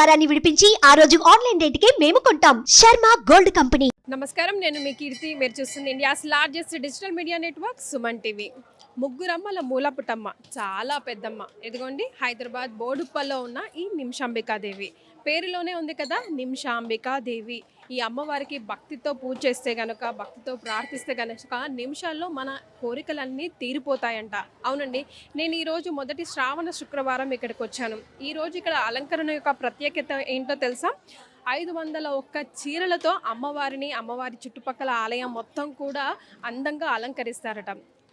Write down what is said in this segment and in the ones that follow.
బంగారాన్ని విడిపించి ఆ రోజు ఆన్లైన్ రేటుకే మేము కొంటాం. Sharma gold company. నమస్కారం నేను మీ కీర్తి. మీరు చూస్తుంది India's largest digital media network Suman TV. ముగ్గురమ్మల మూలపుటమ్మ చాలా పెద్దమ్మ. ఎదుగోండి హైదరాబాద్ బోడుప్పల్లో ఉన్న ఈ నిమిషాంబికాదేవి. పేరులోనే ఉంది కదా నిమిషాంబికాదేవి ఈ అమ్మవారికి భక్తితో పూజ చేస్తే గనక భక్తితో ప్రార్థిస్తే గనక నిమిషాల్లో మన కోరికలన్నీ తీరిపోతాయంట. అవునండి నేను ఈరోజు మొదటి శ్రావణ శుక్రవారం ఇక్కడికి వచ్చాను. ఈరోజు ఇక్కడ అలంకరణ యొక్క ప్రత్యేకత ఏంటో తెలుసా? ఐదు వందల ఒక్క చీరలతో అమ్మవారిని అమ్మవారి చుట్టుపక్కల ఆలయం మొత్తం కూడా అందంగా అలంకరిస్తారట.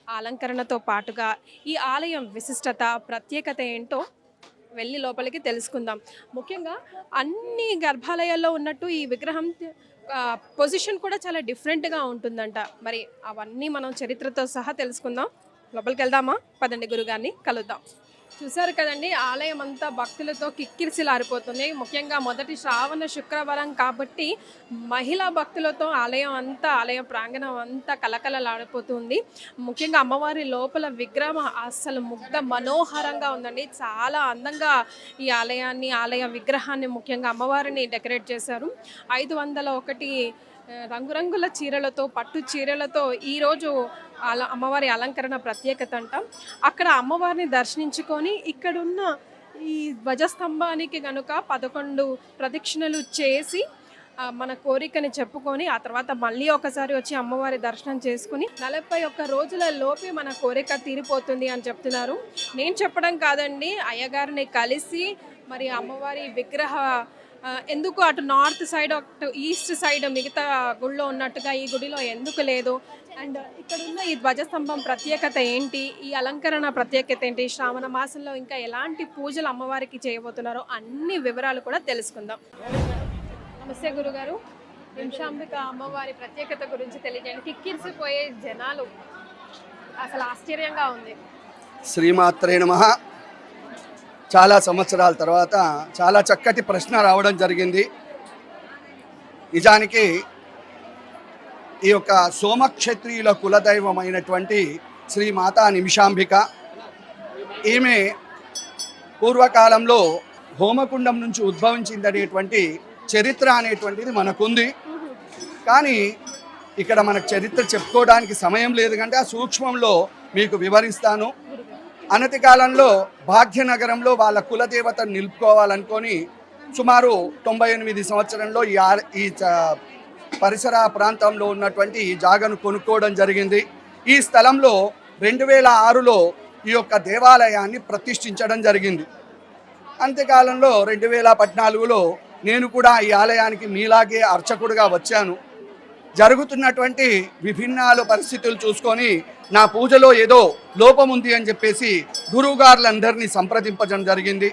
అలంకరణతో పాటుగా ఈ ఆలయం విశిష్టత ప్రత్యేకత ఏంటో వెళ్ళి లోపలికి తెలుసుకుందాం. ముఖ్యంగా అన్ని గర్భాలయాల్లో ఉన్నట్టు ఈ విగ్రహం పొజిషన్ కూడా చాలా డిఫరెంట్గా ఉంటుందంట. మరి అవన్నీ మనం చరిత్రతో సహా తెలుసుకుందాం. లోపలికి వెళ్దామా? పదండి గురుగారిని కలుద్దాం. చూశారు కదండి ఆలయం అంతా భక్తులతో కిక్కిరిసిలారిపోతుంది. ముఖ్యంగా మొదటి శ్రావణ శుక్రవారం కాబట్టి మహిళా భక్తులతో ఆలయం అంతా ఆలయ ప్రాంగణం అంతా కలకలలాడిపోతుంది ముఖ్యంగా అమ్మవారి లోపల విగ్రహం అసలు ముగ్ధ మనోహరంగా ఉందండి. చాలా అందంగా ఈ ఆలయాన్ని ఆలయ విగ్రహాన్ని ముఖ్యంగా అమ్మవారిని డెకరేట్ చేశారు. ఐదు వందల ఒకటి రంగురంగుల చీరలతో పట్టు చీరలతో ఈరోజు అల అమ్మవారి అలంకరణ ప్రత్యేకత అంటాం. అక్కడ అమ్మవారిని దర్శించుకొని ఇక్కడున్న ఈ ధ్వజస్తంభానికి కనుక పదకొండు ప్రదక్షిణలు చేసి మన కోరికని చెప్పుకొని ఆ తర్వాత మళ్ళీ ఒకసారి వచ్చి అమ్మవారి దర్శనం చేసుకుని నలభై ఒక్క రోజుల లోపే మన కోరిక తీరిపోతుంది అని చెప్తున్నారు. నేను చెప్పడం కాదండి అయ్యగారిని కలిసి మరి అమ్మవారి విగ్రహ ఎందుకు అటు నార్త్ సైడ్ అటు ఈస్ట్ సైడ్ మిగతా గుడిలో ఉన్నట్టుగా ఈ గుడిలో ఎందుకు లేదు? అండ్ ఇక్కడ ఉన్న ఈ ధ్వజస్తంభం ప్రత్యేకత ఏంటి? ఈ అలంకరణ ప్రత్యేకత ఏంటి? శ్రావణ మాసంలో ఇంకా ఎలాంటి పూజలు అమ్మవారికి చేయబోతున్నారో అన్ని వివరాలు కూడా తెలుసుకుందాం. నమస్తే గురుగారు. నిమిషాంబిక అమ్మవారి ప్రత్యేకత గురించి తెలియజేయండి. కిక్కిరిసిపోయే జనాలు అసలు ఆశ్చర్యంగా ఉంది. శ్రీమాత్రే నమ. చాలా సంవత్సరాల తర్వాత చాలా చక్కటి ప్రశ్న రావడం జరిగింది. నిజానికి ఈ యొక్క సోమక్షత్రియుల కులదైవమైనటువంటి శ్రీ మాతా నిమిషాంబిక ఈమె పూర్వకాలంలో హోమకుండం నుంచి ఉద్భవించిందనేటువంటి చరిత్ర అనేటువంటిది మనకుంది. కానీ ఇక్కడ మనకు చరిత్ర చెప్పుకోవడానికి సమయం లేదు కంటే ఆ సూక్ష్మంలో మీకు వివరిస్తాను. అనతి కాలంలో భాగ్యనగరంలో వాళ్ళ కులదేవతను నిలుపుకోవాలనుకొని సుమారు తొంభై ఎనిమిది సంవత్సరంలో ఈ ఈ చ- పరిసర ప్రాంతంలో ఉన్నటువంటి ఈ జాగను కొనుక్కోవడం జరిగింది. ఈ స్థలంలో రెండు వేల ఆరులో ఈ యొక్క దేవాలయాన్ని ప్రతిష్ఠించడం జరిగింది. అంత్యకాలంలో రెండు వేల పద్నాలుగులో నేను కూడా ఈ ఆలయానికి మీలాగే అర్చకుడుగా వచ్చాను. జరుగుతున్నటువంటి విభిన్నాలు పరిస్థితులు చూసుకొని నా పూజలో ఏదో లోపం ఉంది అని చెప్పేసి గురువుగారులందరినీ సంప్రదింపడం జరిగింది.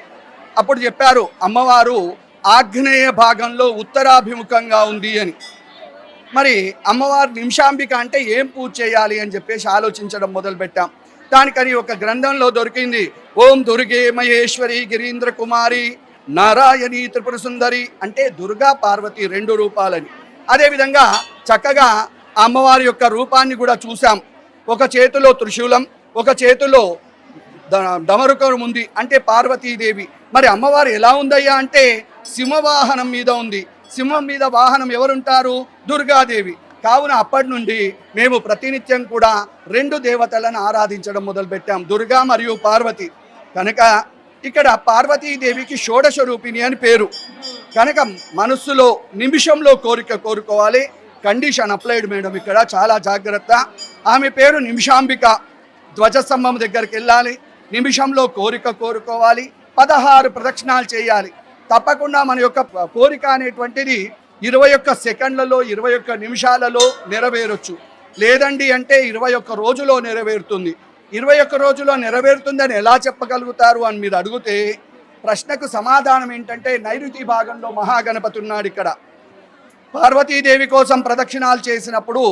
అప్పుడు చెప్పారు అమ్మవారు ఆగ్నేయ భాగంలో ఉత్తరాభిముఖంగా ఉంది అని. మరి అమ్మవారు నిమిషాంబిక అంటే ఏం పూజ చేయాలి అని చెప్పేసి ఆలోచించడం మొదలుపెట్టాం. దానికని ఒక గ్రంథంలో దొరికింది ఓం దుర్గే మహేశ్వరి గిరీంద్ర కుమారి నారాయణి త్రిపుర సుందరి అంటే దుర్గా పార్వతి రెండు రూపాలని. అదేవిధంగా చక్కగా అమ్మవారి యొక్క రూపాన్ని కూడా చూసాం ఒక చేతిలో త్రిశూలం ఒక చేతిలో ద- డమరుకం ఉంది అంటే పార్వతీదేవి. మరి అమ్మవారు ఎలా ఉందయ్యా అంటే సింహవాహనం మీద ఉంది. సింహం మీద వాహనం ఎవరుంటారు? దుర్గాదేవి. కావున అప్పటి నుండి మేము ప్రతినిత్యం కూడా రెండు దేవతలను ఆరాధించడం మొదలుపెట్టాం. దుర్గా మరియు పార్వతి. కనుక ఇక్కడ పార్వతీదేవికి షోడశ రూపిణి అని పేరు. కనుక మనస్సులో నిమిషంలో కోరిక కోరుకోవాలి. కండిషన్ అప్లైడ్ మేడం ఇక్కడ చాలా జాగ్రత్త. ఆమె పేరు నిమిషాంబిక. ధ్వజస్తంభం దగ్గరికి వెళ్ళాలి. నిమిషంలో కోరిక కోరుకోవాలి. పదహారు ప్రదక్షిణాలు చేయాలి. తప్పకుండా మన యొక్క కోరిక అనేటువంటిది ఇరవై ఒక్క సెకండ్లలో ఇరవై ఒక్క నిమిషాలలో నెరవేరొచ్చు. లేదండి అంటే ఇరవై ఒక్క రోజులో నెరవేరుతుంది. ఇరవై ఒక్క రోజులో నెరవేరుతుందని ఎలా చెప్పగలుగుతారు అని మీరు అడిగితే ప్రశ్నకు సమాధానం ఏంటంటే నైరుతి భాగంలో మహాగణపతి ఉన్నాడు ఇక్కడ. పార్వతీదేవి కోసం ప్రదక్షిణాలు చేసినప్పుడు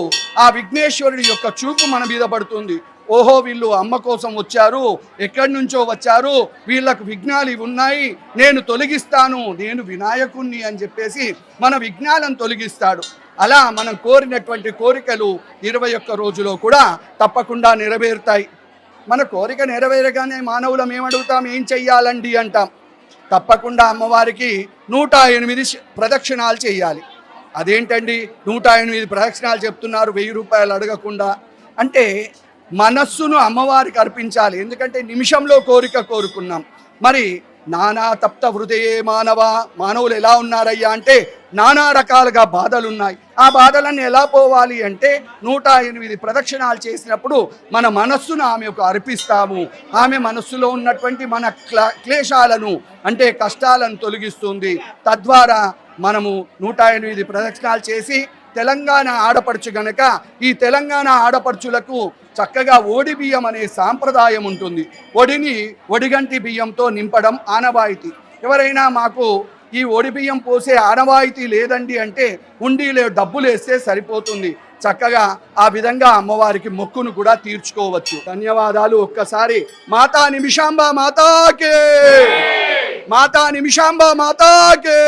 ఆ విఘ్నేశ్వరుడి యొక్క చూపు మన మీద పడుతుంది. ఓహో వీళ్ళు అమ్మ కోసం వచ్చారు ఎక్కడి నుంచో వచ్చారు వీళ్ళకు విఘ్నాలు ఇవి ఉన్నాయి నేను తొలగిస్తాను నేను వినాయకుణ్ణి అని చెప్పేసి మన విఘ్నాలను తొలగిస్తాడు. అలా మనం కోరినటువంటి కోరికలు ఇరవై ఒక్క రోజులో కూడా తప్పకుండా నెరవేరుతాయి. మన కోరిక నెరవేరగానే మానవులం ఏమడుగుతాం ఏం చెయ్యాలండి అంటాం. తప్పకుండా అమ్మవారికి నూట ఎనిమిది ప్రదక్షిణాలు చేయాలి. అదేంటండి? నూట ఎనిమిది ప్రదక్షిణాలు చెప్తున్నారు వెయ్యి రూపాయలు అడగకుండా. అంటే మనస్సును అమ్మవారికి అర్పించాలి. ఎందుకంటే నిమిషంలో కోరిక కోరుకున్నాం. మరి నానా తప్త హృదయే మానవ? మానవులు ఎలా ఉన్నారయ్యా అంటే నానా రకాలుగా బాధలున్నాయి. ఆ బాధలన్నీ ఎలా పోవాలి అంటే నూట ఎనిమిది ప్రదక్షిణాలు చేసినప్పుడు మన మనస్సును ఆమెకు అర్పిస్తాము. ఆమె మనస్సులో ఉన్నటువంటి మన క్ల క్లేశాలను అంటే కష్టాలను తొలగిస్తుంది. తద్వారా మనము నూట ఎనిమిది ప్రదక్షిణాలు చేసి తెలంగాణ ఆడపడుచు గనక ఈ తెలంగాణ ఆడపడుచులకు చక్కగా ఓడి బియ్యం అనే సాంప్రదాయం ఉంటుంది. ఒడిని ఒడిగంటి బియ్యంతో నింపడం ఆనవాయితీ. ఎవరైనా మాకు ఈ ఒడిబియ్యం పోసే ఆనవాయితీ లేదండి అంటే ఉండీలే డబ్బులు వేస్తే సరిపోతుంది. చక్కగా ఆ విధంగా అమ్మవారికి మొక్కును కూడా తీర్చుకోవచ్చు. ధన్యవాదాలు ఒక్కసారి. మాతా నిమిషాంబ మాతాకే మాతా నిమిషాంబ మాతాకే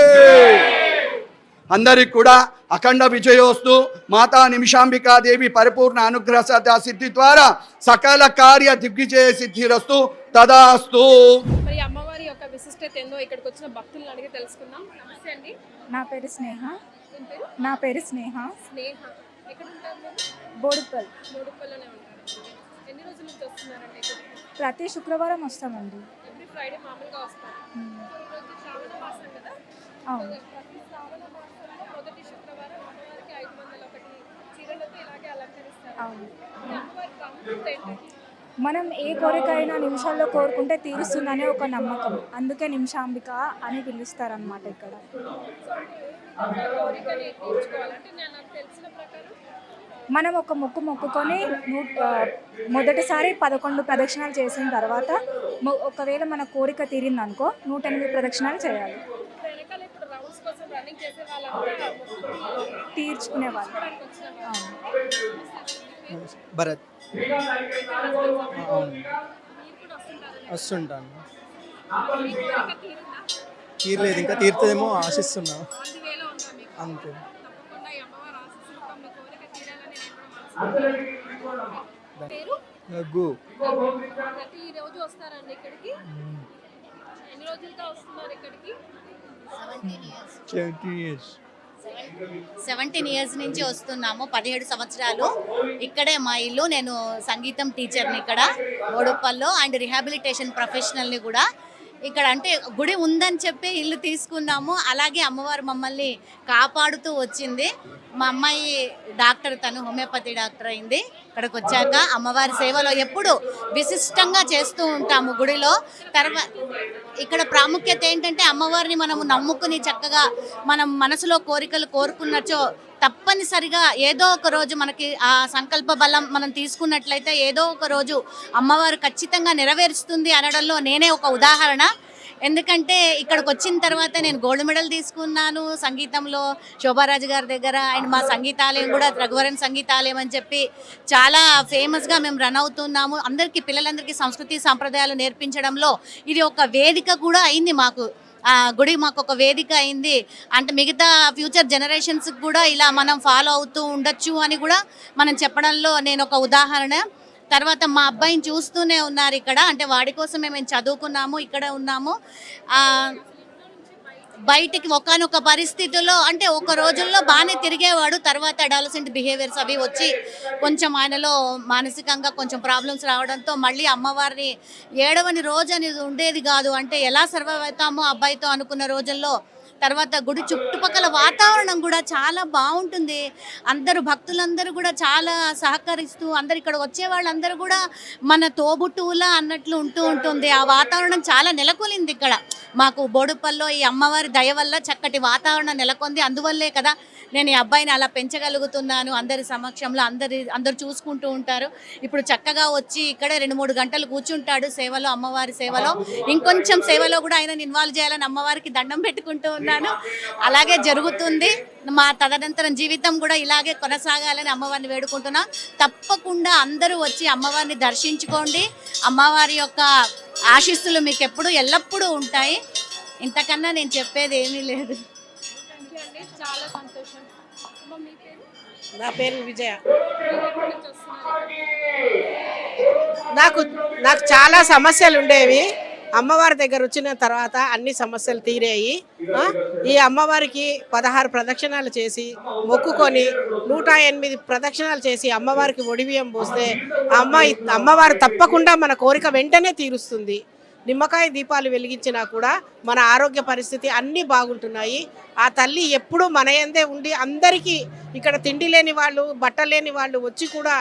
అందరికి కూడా అఖండ విజయోస్తు మాతా నిమిషాంబికాదేవి పరిపూర్ణ అనుగ్రహ సదా సిద్ధి ద్వారా సకల కార్య దిగ్విజయ సిద్ధిరస్తు తదాస్తు. మరి విశిష్టత ఏందో ఇక్కడికి వచ్చిన భక్తులను అడిగి తెలుసుకుందాం. నమస్తే అండి. నా పేరు స్నేహ. నా పేరు స్నేహ. స్నేహ. ఎక్కడ ఉంటారు మీరు? బోడుపల్ మూడుపల్లోనే ఉంటారు. ఎన్ని రోజుల నుంచి వస్తున్నారండి ప్రతి శుక్రవారం వస్తామండి. ఎవ్రీ ఫ్రైడే మామూలుగా వస్తారు. ఈరోజు శ్రావణ మాసం కదా? అవును. ప్రతి శ్రావణ మాసంలో మొదటి శుక్రవారం అమ్మవారికి ఐదు వందల ఒకటి చీరలతో ఇలాగే అలంకరిస్తారు. అవును. అమ్మవారి ప్రాముఖ్యత ఏంటి మనం ఏ కోరిక అయినా నిమిషాల్లో కోరుకుంటే తీరుస్తుందనే ఒక నమ్మకం. అందుకే నిమిషాంబిక అని పిలుస్తారనమాట ఇక్కడ. మనం ఒక మొక్కు మొక్కుకొని మొదటిసారి పదకొండు ప్రదక్షిణాలు చేసిన తర్వాత మొ- ఒకవేళ మన కోరిక తీరిందనుకో నూట ఎనిమిది ప్రదక్షిణాలు చేయాలి. ఇప్పుడు వెనకాల ఇప్పుడు రౌండ్స్ కోసం రన్నింగ్ చేసే వాళ్ళంతా మొక్కులు తీర్చుకునే వాళ్ళు తీర్చుకోవడానికి వచ్చిన వాళ్ళు. అవును భరత్ వస్తుంటాను. తీరలేదు ఇంకా తీరుతుందేమో ఆశిస్తున్నా. అంతే. రోజు వస్తారండి ఇక్కడికి ఎన్ని రోజులుగా వస్తున్నారు ఇక్కడికి. Seventeen years. సెవెంటీన్ ఇయర్స్ నుంచి వస్తున్నాము పదిహేడు సంవత్సరాలు. ఇక్కడే మా ఇల్లు నేను సంగీతం టీచర్ని ఇక్కడ ఓడుప్పల్లో అండ్ రిహాబిలిటేషన్ ప్రొఫెషనల్ని కూడా. ఇక్కడ అంటే గుడి ఉందని చెప్పి ఇల్లు తీసుకున్నాము. అలాగే అమ్మవారు మమ్మల్ని కాపాడుతూ వచ్చింది. మా అమ్మాయి డాక్టర్ తను హోమియోపతి డాక్టర్ అయింది. ఇక్కడికి వచ్చాక అమ్మవారి సేవలో ఎప్పుడు విశిష్టంగా చేస్తూ ఉంటాము గుడిలో. తర్వాత ఇక్కడ ప్రాముఖ్యత ఏంటంటే అమ్మవారిని మనము నమ్ముకుని చక్కగా మనం మనసులో కోరికలు కోరుకున్నచో తప్పనిసరిగా ఏదో ఒక రోజు మనకి ఆ సంకల్ప బలం మనం తీసుకున్నట్లయితే ఏదో ఒక రోజు అమ్మవారు ఖచ్చితంగా నెరవేరుస్తుంది అనడంలో నేనే ఒక ఉదాహరణ. ఎందుకంటే ఇక్కడికి వచ్చిన తర్వాత నేను గోల్డ్ మెడల్ తీసుకున్నాను సంగీతంలో. శోభారాజు గారి దగ్గర అండ్ మా సంగీతాలయం కూడా రఘువరన్ సంగీతాలయం అని చెప్పి చాలా ఫేమస్గా మేము రన్ అవుతున్నాము. అందరికీ పిల్లలందరికీ సంస్కృతి సాంప్రదాయాలు నేర్పించడంలో ఇది ఒక వేదిక కూడా అయింది మాకు. గుడి మాకు ఒక వేదిక అయింది. అంటే మిగతా ఫ్యూచర్ జనరేషన్స్ కూడా ఇలా మనం ఫాలో అవుతూ ఉండొచ్చు అని కూడా మనం చెప్పడంలో నేను ఒక ఉదాహరణ తర్వాత మా అబ్బాయిని చూస్తూనే ఉన్నారు ఇక్కడ. అంటే వాడి కోసమే మేము చదువుకున్నాము ఇక్కడ ఉన్నాము. బయటికి ఒకనొక పరిస్థితుల్లో అంటే ఒక రోజుల్లో బాగానే తిరిగేవాడు. తర్వాత అడాలసెంట్ బిహేవియర్స్ అవి వచ్చి కొంచెం ఆయనలో మానసికంగా కొంచెం ప్రాబ్లమ్స్ రావడంతో మళ్ళీ అమ్మవారిని ఏడవని రోజు అనేది ఉండేది కాదు. అంటే ఎలా సర్వైవ్ అవుతామో అబ్బాయితో అనుకున్న రోజుల్లో తర్వాత గుడి చుట్టుపక్కల వాతావరణం కూడా చాలా బాగుంటుంది. అందరూ భక్తులందరూ కూడా చాలా సహకరిస్తూ అందరు ఇక్కడ వచ్చే వాళ్ళందరూ కూడా మన తోబుట్టువులా అన్నట్లు ఉంటూ ఉంటుంది. ఆ వాతావరణం చాలా నెలకొలింది ఇక్కడ. మాకు బోడుపల్లో ఈ అమ్మవారి దయ వల్ల చక్కటి వాతావరణం నెలకొంది. అందువల్లే కదా నేను ఈ అబ్బాయిని అలా పెంచగలుగుతున్నాను అందరి సమక్షంలో అందరి అందరు చూసుకుంటూ ఉంటారు. ఇప్పుడు చక్కగా వచ్చి ఇక్కడే రెండు మూడు గంటలు కూర్చుంటాడు సేవలో అమ్మవారి సేవలో. ఇంకొంచెం సేవలో కూడా ఆయన ఇన్వాల్వ్ చేయాలని అమ్మవారికి దండం పెట్టుకుంటూ ఉన్నాను. అలాగే జరుగుతుంది. మా తదనంతరం జీవితం కూడా ఇలాగే కొనసాగాలని అమ్మవారిని వేడుకుంటున్నా. తప్పకుండా అందరూ వచ్చి అమ్మవారిని దర్శించుకోండి. అమ్మవారి యొక్క ఆశీస్సులు మీకు ఎప్పుడు ఎల్లప్పుడూ ఉంటాయి. ఇంతకన్నా నేను చెప్పేది ఏమీ లేదు. చాలా నా పేరు విజయ. నాకు నాకు చాలా సమస్యలు ఉండేవి. అమ్మవారి దగ్గర వచ్చిన తర్వాత అన్ని సమస్యలు తీరాయి. ఈ అమ్మవారికి పదహారు ప్రదక్షిణాలు చేసి మొక్కుకొని నూట ఎనిమిది ప్రదక్షిణాలు చేసి అమ్మవారికి ఒడివియం పోస్తే అమ్మ అమ్మవారు తప్పకుండా మన కోరిక వెంటనే తీరుస్తుంది. నిమ్మకాయ దీపాలు వెలిగించినా కూడా మన ఆరోగ్య పరిస్థితి అన్నీ బాగుంటున్నాయి. ఆ తల్లి ఎప్పుడూ మన యందే ఉండి అందరికీ ఇక్కడ తిండి లేని వాళ్ళు బట్ట లేని వాళ్ళు వచ్చి కూడా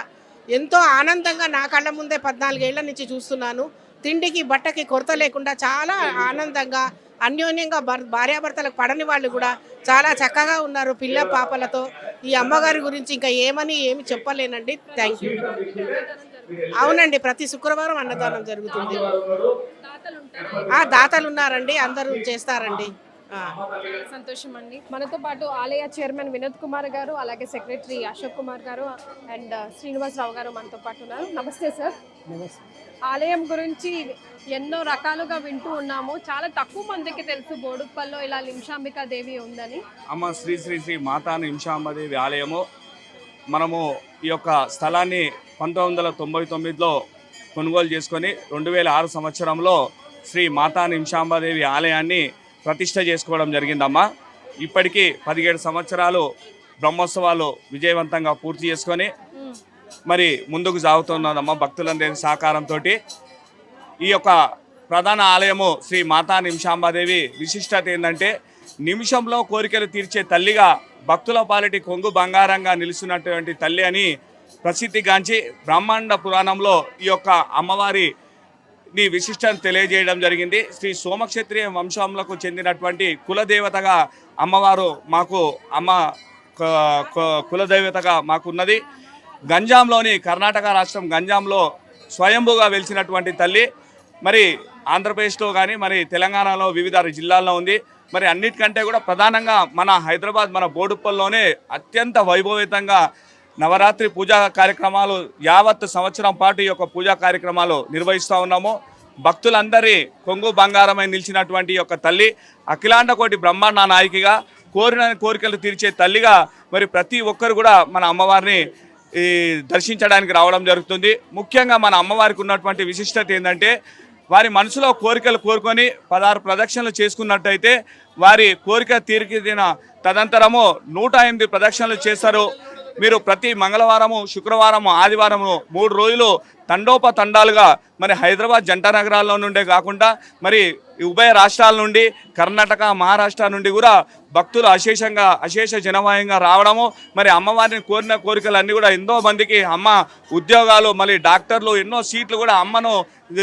ఎంతో ఆనందంగా నా కళ్ళ ముందే పద్నాలుగేళ్ళ నుంచి చూస్తున్నాను. తిండికి బట్టకి కొరత లేకుండా చాలా ఆనందంగా అన్యోన్యంగా భర్- భార్యాభర్తలకు పడని వాళ్ళు కూడా చాలా చక్కగా ఉన్నారు పిల్ల పాపలతో. ఈ అమ్మగారి గురించి ఇంకా ఏమని ఏమి చెప్పలేనండి. థ్యాంక్ యూ అవునండి ప్రతి శుక్రవారం అన్నదానం జరుగుతుంది? ఆ దాతలు ఉన్నారండి అందరూ చేస్తారండి. సంతోషం అండి మనతో పాటు ఆలయ చైర్మన్ వినోద్ కుమార్ గారు అలాగే సెక్రటరీ అశోక్ కుమార్ గారు అండ్ శ్రీనివాసరావు గారు మనతో పాటు ఉన్నారు. నమస్తే సార్. ఆలయం గురించి ఎన్నో రకాలుగా వింటూ ఉన్నాము. చాలా తక్కువ మందికి తెలుసు బోడుప్పల్లో ఇలా లింషాంబికా దేవి ఉందని. అమ్మ శ్రీ శ్రీ శ్రీ మాతా నిమిషాంబదేవి ఆలయము. మనము ఈ యొక్క స్థలాన్ని పంతొమ్మిది వందల తొంభై తొమ్మిదిలో కొనుగోలు చేసుకొని రెండు వేల ఆరు సంవత్సరంలో శ్రీ మాతా నింషాంబదేవి ఆలయాన్ని ప్రతిష్ట చేసుకోవడం జరిగిందమ్మా. ఇప్పటికీ పదిహేడు సంవత్సరాలు బ్రహ్మోత్సవాలు విజయవంతంగా పూర్తి చేసుకొని మరి ముందుకు సాగుతున్నదమ్మా భక్తులందరి సహకారంతో ఈ యొక్క ప్రధాన ఆలయము శ్రీ మాతా నిమిషాంబాదేవి విశిష్టత ఏంటంటే నిమిషంలో కోరికలు తీర్చే తల్లిగా భక్తుల పాలిటి కొంగు బంగారంగా నిలుస్తున్నటువంటి తల్లి అని ప్రసిద్ధిగాంచి బ్రహ్మాండ పురాణంలో ఈ యొక్క అమ్మవారి నీ విశిష్టం తెలియజేయడం జరిగింది. శ్రీ సోమక్షత్రియ వంశంలకు చెందినటువంటి కులదేవతగా అమ్మవారు మాకు అమ్మ కులదేవతగా మాకున్నది. గంజాంలోని కర్ణాటక రాష్ట్రం గంజాంలో స్వయంభూగా వెలిసినటువంటి తల్లి. మరి ఆంధ్రప్రదేశ్లో కానీ మరి తెలంగాణలో వివిధ జిల్లాల్లో ఉంది. మరి అన్నిటికంటే కూడా ప్రధానంగా మన హైదరాబాద్ మన బోడుప్పల్లోనే అత్యంత వైభవితంగా నవరాత్రి పూజా కార్యక్రమాలు యావత్ సంవత్సరం పాటు ఈ యొక్క పూజా కార్యక్రమాలు నిర్వహిస్తూ ఉన్నాము. భక్తులందరి కొంగు బంగారమై నిలిచినటువంటి యొక్క తల్లి అఖిలాండ కోటి బ్రహ్మాండ నాయకిగా కోరిన కోరికలు తీర్చే తల్లిగా మరి ప్రతి ఒక్కరు కూడా మన అమ్మవారిని ఈ దర్శించడానికి రావడం జరుగుతుంది. ముఖ్యంగా మన అమ్మవారికి ఉన్నటువంటి విశిష్టత ఏంటంటే వారి మనసులో కోరికలు కోరుకొని పదహారు ప్రదక్షిణలు చేసుకున్నట్టయితే వారి కోరిక తీరికిన తదంతరము నూట ఎనిమిది ప్రదక్షిణలు చేస్తారు. మీరు ప్రతి మంగళవారము శుక్రవారము ఆదివారము మూడు రోజులు తండోపతండాలుగా మరి హైదరాబాద్ జంట నగరాల్లో నుండే కాకుండా మరి ఉభయ రాష్ట్రాల నుండి కర్ణాటక మహారాష్ట్ర నుండి కూడా భక్తులు అశేషంగా అశేష జనవాయంగా రావడము మరి అమ్మవారిని కోరిన కోరికలన్నీ కూడా ఎంతో మందికి అమ్మ ఉద్యోగాలు మళ్ళీ డాక్టర్లు ఎన్నో సీట్లు కూడా అమ్మను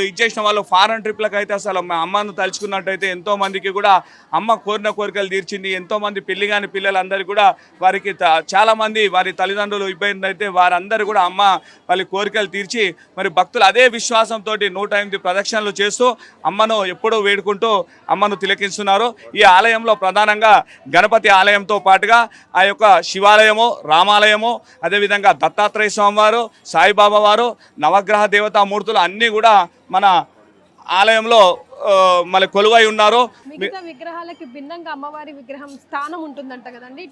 ఇచ్చేసిన వాళ్ళు ఫారెన్ ట్రిప్లకు అయితే అసలు మా అమ్మను తలుచుకున్నట్టయితే ఎంతో మందికి కూడా అమ్మ కోరిన కోరికలు తీర్చింది. ఎంతో మంది పెళ్ళి కాని పిల్లలందరికీ కూడా వారికి చాలా మంది వారి తల్లిదండ్రులు ఇబ్బంది అయితే వారందరూ కూడా అమ్మ వాళ్ళ కోరికలు తీర్చి మరి భక్తులు అదే విశ్వాసంతో నూట ఎనిమిది ప్రదక్షిణలు చేస్తూ అమ్మను ఎప్పుడూ వేడుకుంటూ అమ్మను తిలకిస్తున్నారు ఈ ఆలయంలో ప్రధానంగా గణపతి ఆలయంతో పాటుగా ఆ యొక్క శివాలయము రామాలయము అదేవిధంగా దత్తాత్రేయ స్వామివారు సాయిబాబా వారు నవగ్రహ దేవతా మూర్తులు అన్నీ కూడా మన ఆలయంలో మళ్ళీ కొలువై ఉన్నారు. విగ్రహాలకి భిన్నంగా అమ్మవారి విగ్రహం స్థానం ఉంటుందంట కదండి.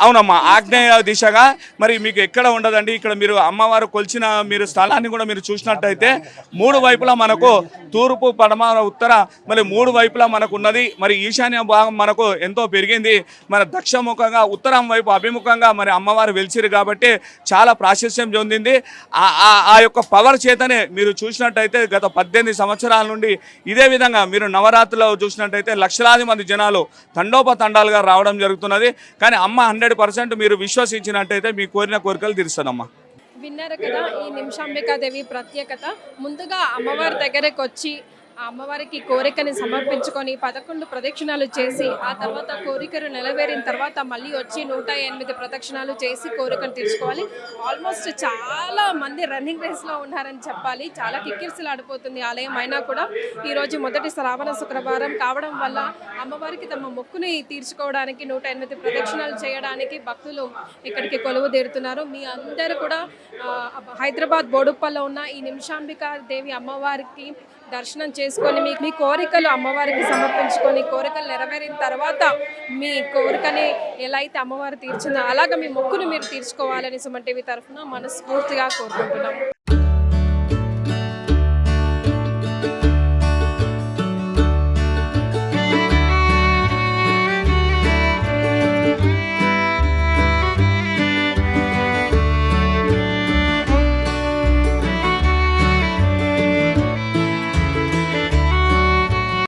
అవునమ్మా ఆగ్నేయ దిశగా మరి మీకు ఎక్కడ ఉండదండి? ఇక్కడ మీరు అమ్మవారు కొలిచిన మీరు స్థలాన్ని కూడా మీరు చూసినట్టయితే మూడు వైపులా మనకు తూర్పు పడమ ఉత్తర మరి మూడు వైపులా మనకు ఉన్నది మరి ఈశాన్య భాగం మనకు ఎంతో పెరిగింది. మన దక్షముఖంగా ఉత్తరం వైపు అభిముఖంగా మరి అమ్మవారు వెలిచిరు కాబట్టి చాలా ప్రాశస్యం చెందింది. ఆ- ఆ- యొక్క పవర్ చేతనే మీరు చూసినట్టయితే గత పద్దెనిమిది సంవత్సరాల నుండి ఇదే విధంగా మీరు నవరాత్రిలో చూసినట్టయితే లక్షలాది మంది జనాలు తండోపతండాలుగా రావడం జరుగుతున్నది. కానీ అమ్మ హండ్రెడ్ పర్సెంట్ మీరు విశ్వసించినట్టయితే మీ కోరిన కోరికలు తీరుస్తుందమ్మా విన్నారు కదా ఈ నిమిషాంబికాదేవి ప్రత్యేకత. ముందుగా అమ్మవారి దగ్గరకు వచ్చి ఆ అమ్మవారికి కోరికని సమర్పించుకొని పదకొండు ప్రదక్షిణాలు చేసి ఆ తర్వాత కోరికలు నెరవేరిన తర్వాత మళ్ళీ వచ్చి నూట ఎనిమిది ప్రదక్షిణాలు చేసి కోరికను తీర్చుకోవాలి. ఆల్మోస్ట్ చాలా మంది రన్నింగ్ రేస్లో ఉన్నారని చెప్పాలి. చాలా కిక్కిరిసలాడిపోతుంది ఆలయం అయినా కూడా. ఈరోజు మొదటి శ్రావణ శుక్రవారం కావడం వల్ల అమ్మవారికి తమ మొక్కుని తీర్చుకోవడానికి నూట ఎనిమిది ప్రదక్షిణాలు చేయడానికి భక్తులు ఇక్కడికి కొలువు తీరుతున్నారు మీ అందరూ కూడా హైదరాబాద్ బోడుప్పల్లో ఉన్న ఈ నిమిషాంబిక దేవి అమ్మవారికి దర్శనం చేసుకొని మీ మీ కోరికలు అమ్మవారికి సమర్పించుకొని కోరికలు నెరవేరిన తర్వాత మీ కోరికని ఎలా అయితే అమ్మవారు తీర్చిందో అలాగ మీ మొక్కును మీరు తీర్చుకోవాలని సుమన్ టీవీ తరఫున మనస్ఫూర్తిగా కోరుకుంటున్నాం.